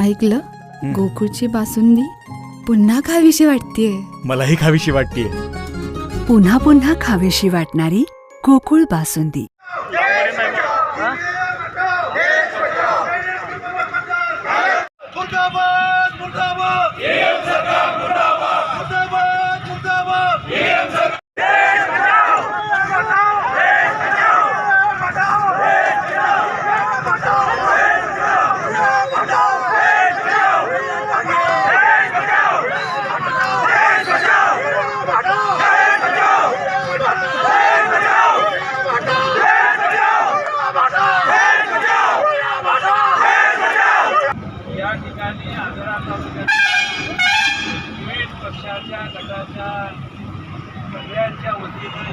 ऐकलं? गोकुळची बासुंदी पुन्हा खावीशी वाटतेय. मलाही खावीशी वाटतेय. पुन्हा पुन्हा खावीशी वाटणारी गोकुळ बासुंदी. Yeah! सातारा तालुक्याच्या विविध पक्षाच्या गटाच्या सगळ्यांच्या वतीनं